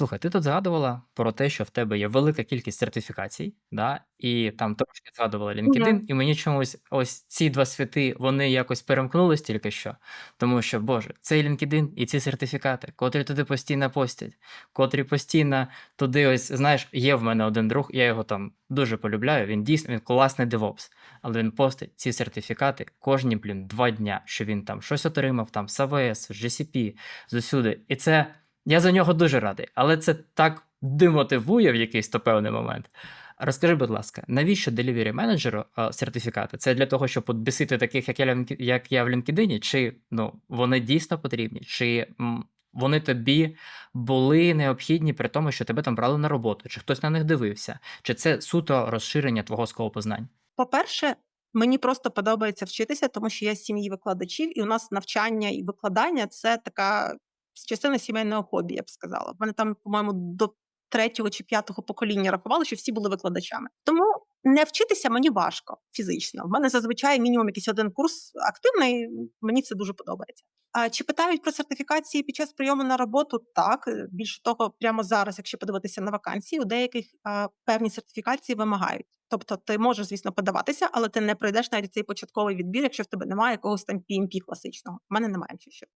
Слухай, ти тут згадувала про те, що в тебе є велика кількість сертифікацій, да, і там трошки згадувала LinkedIn, Мгм. і мені чомусь ось ці 2 світи, вони якось перемкнулись тільки що. Тому що, Боже, цей LinkedIn і ці сертифікати, котрі туди постійно постять, котрі постійно туди ось, знаєш, є в мене один друг, я його там дуже полюбляю, він дійсно він класний DevOps, але він постить ці сертифікати кожні, блін, 2 дня, що він там щось отримав там з AWS, з GCP, зусюди. І це я за нього дуже радий, але це так демотивує в якийсь то певний момент. Розкажи, будь ласка, навіщо delivery менеджеру сертифікати? Це для того, щоб бісити таких, як я, як я в LinkedIn, чи ну, вони дійсно потрібні, чи вони тобі були необхідні при тому, що тебе там брали на роботу, чи хтось на них дивився, чи це суто розширення твого скопу знань? По-перше, мені просто подобається вчитися, тому що я з сім'ї викладачів, і у нас навчання і викладання це така частина сімейного хобі, я б сказала. В мене там, по-моєму, до третього чи п'ятого покоління рахували, що всі були викладачами. Тому не вчитися мені важко фізично. В мене зазвичай мінімум якийсь один курс активний. Мені це дуже подобається. А чи питають про сертифікації під час прийому на роботу? Так. Більше того, прямо зараз, якщо подивитися на вакансії, у деяких а, певні сертифікації вимагають. Тобто ти можеш, звісно, подаватися, але ти не пройдеш навіть цей початковий відбір, якщо в тебе немає якогось там PMP класичного. У мене немає чи що.